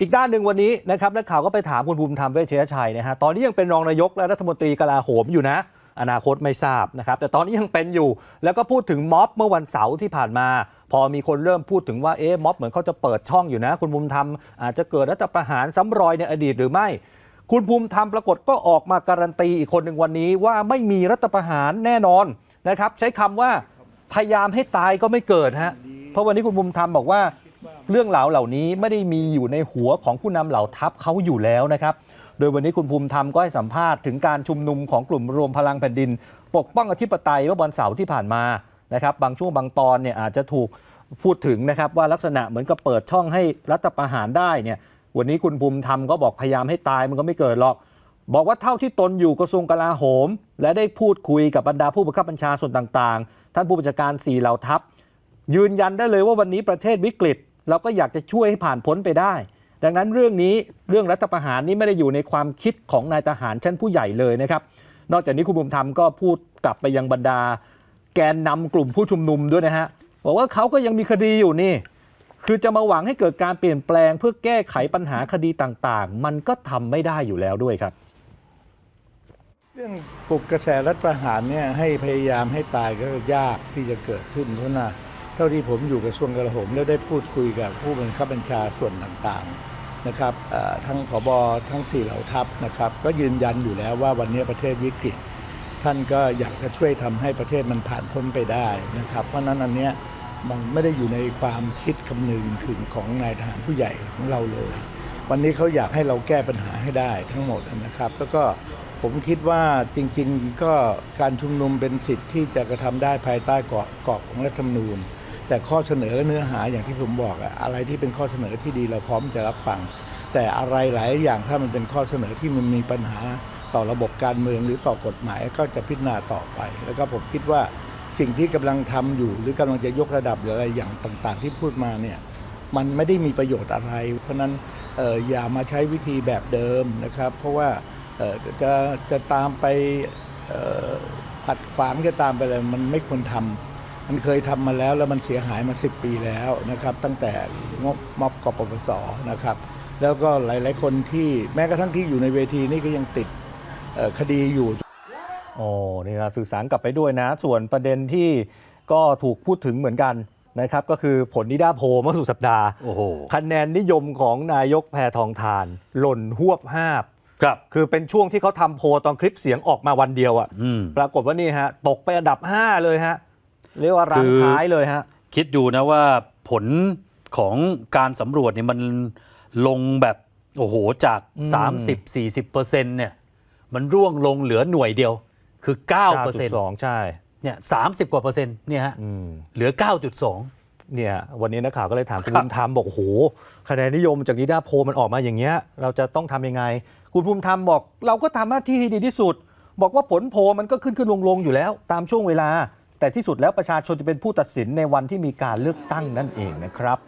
อีกด้านหนึ่งวันนี้นะครับนักข่าวก็ไปถามคุณภูมิธรรมเวชยชัยนะฮะตอนนี้ยังเป็นรองนายกและรัฐมนตรีกลาโหมอยู่นะ อนาคตไม่ทราบนะครับ แต่ตอนนี้ยังเป็นอยู่ แล้วก็พูดถึงม็อบเมื่อวันเสาร์ที่ผ่านมา พอมีคนเริ่มพูดถึงว่าเอ๊ะม็อบเหมือนเขาจะเปิดช่องอยู่นะ คุณภูมิธรรมอาจจะเกิดรัฐประหารซ้ำรอยในอดีตหรือไม่ คุณภูมิธรรมปรากฏก็ออกมาการันตีอีกคนหนึ่งวันนี้ว่าไม่มีรัฐประหารแน่นอนนะครับ ใช้คำว่าพยายามให้ตายก็ไม่เกิดฮะเพราะวันนี้คุณภูมิธรรมบอกว่า เรื่องราวเหล่านี้ไม่ได้มีอยู่ในหัวของผู้นำเหล่าทัพเขาอยู่แล้วนะครับ โดยวันนี้คุณภูมิธรรมก็ให้สัมภาษณ์ถึงการชุมนุมของกลุ่มรวมพลังแผ่นดิน ปกป้องอธิปไตยเมื่อวันเสาร์ที่ผ่านมานะครับ บางช่วงบางตอนเนี่ยอาจจะถูกพูดถึงนะครับว่าลักษณะเหมือนกับเปิดช่องให้รัฐประหารได้เนี่ยวันนี้คุณภูมิธรรมก็บอกพยายามให้ตายมันก็ไม่เกิดหรอก บอกว่าเท่าที่ตนอยู่กระทรวงกลาโหม และได้พูดคุยกับบรรดาผู้บังคับบัญชาส่วนต่างๆ ท่านผู้บัญชาการสี่เหล่าทัพ ยืนยันได้เลยว่าวันนี้ประเทศวิกฤต เราก็อยากจะช่วยให้ผ่านพ้นไปได้ ดังนั้นเรื่องนี้เรื่องรัฐประหารนี้ไม่ได้อยู่ในความคิดของนายทหารชั้นผู้ใหญ่เลยนะครับ นอกจากนี้คุณบุญธรรมก็พูดกลับไปยังบรรดา แกนนำกลุ่มผู้ชุมนุมด้วยนะฮะบอกว่าเขาก็ยังมีคดีอยู่นี่ คือจะมาหวังให้เกิดการเปลี่ยนแปลง เพื่อแก้ไขปัญหาคดีต่างๆ มันก็ทำไม่ได้อยู่แล้วด้วยครับ เรื่องปลุกกระแสรัฐประหารเนี่ยให้พยายามให้ตายก็ยากที่จะเกิดขึ้นเพราะน่ะ ท่าที่ผมอยู่กระทรวงกลาโหมแล้วได้พูดคุยกับผู้บังคับบัญชาส่วนต่างๆนะครับทั้งผบทั้งสี่เหล่าทัพนะครับ ก็ยืนยันอยู่แล้วว่าวันนี้ประเทศวิกฤต ท่านก็อยากจะช่วยทำให้ประเทศมันผ่านพ้นไปได้นะครับ เพราะนั้นอันเนี้ยมันไม่ได้อยู่ในความคิดคำนึงถึงของนายทหารผู้ใหญ่ของเราเลย วันนี้เขาอยากให้เราแก้ปัญหาให้ได้ทั้งหมดนะครับ แล้วก็ผมคิดว่าจริงๆก็การชุมนุมเป็นสิทธิ์ที่จะกระทำได้ภายใต้กรอบกรอบของรัฐธรรมนูญ แต่ข้อเสนอเนื้อหาอย่างที่ผมบอกอะอะไรที่เป็นข้อเสนอที่ดีเราพร้อมจะรับฟัง แต่อะไรหลายอย่างถ้ามันเป็นข้อเสนอที่มันมีปัญหาต่อระบบการเมืองหรือต่อกฎหมายก็จะพิจารณาต่อไป แล้วก็ผมคิดว่าสิ่งที่กำลังทำอยู่ หรือกำลังจะยกระดับหรืออะไรอย่างต่าง ๆ ที่พูดมาเนี่ยมันไม่ได้มีประโยชน์อะไร เพราะนั้นอออย่ามาใช้วิธีแบบเดิมนะครับ เพราะว่าออจะจะตามไปเอ่อขัดขวางจะตามไปอะไรมันไม่ควรทำ มันเคยทำมาแล้วแล้วมันเสียหายมา 10 ปีแล้วนะครับ ตั้งแต่งบม็อบกปปสนะครับ แล้วก็หลาย ๆ คนที่แม้กระทั่งที่อยู่ในเวทีนี่ก็ยังติดเอ่อคดีอยู่โอ้นี่นะสื่อสารกลับไปด้วยนะ ส่วนประเด็นที่ก็ถูกพูดถึงเหมือนกันนะครับ ก็คือผลนิด้าโพลเมื่อสุดสัปดาห์โอ้โหคะแนนนิยมของนายกแพทองทาน หล่นหวบห้าบครับคือเป็นช่วงที่เขาทำโพลตอนคลิปเสียงออกมาวันเดียวอะอืมปรากฏว่านี่ฮะตกไปอันดับ 5 เลยฮะ เรียกว่ารังคือท้ายเลยฮะคิดดูนะว่าผลของการสำรวจเนี่ยมันลงแบบโอ้โหจากอืม30-40%เนี่ยมันร่วงลงเหลือหน่วยเดียวคือ 9%เ9.2 ใช่นี่ย30กว่าเปอร์เซ็นต์เนี่ยฮะอืมเหลือ 9.2 เนี่ยวันนี้นักข่าวก็เลยถามคุณครัภูบมิธรรมบอกโอ้โหคะแนนนิยมจากนิด้าโพลมันออกมาอย่างเงี้ย เราจะต้องทำยังไง คุณภูมิธรรมบอก เราก็ทำหน้าที่ให้ดีที่สุด บอกว่าผลโพลมันก็ขึ้นขึ้นลงลงอยู่แล้ว ตามช่วงเวลา แต่ที่สุดแล้วประชาชนจะเป็นผู้ตัดสินในวันที่มีการเลือกตั้งนั่นเองนะครับ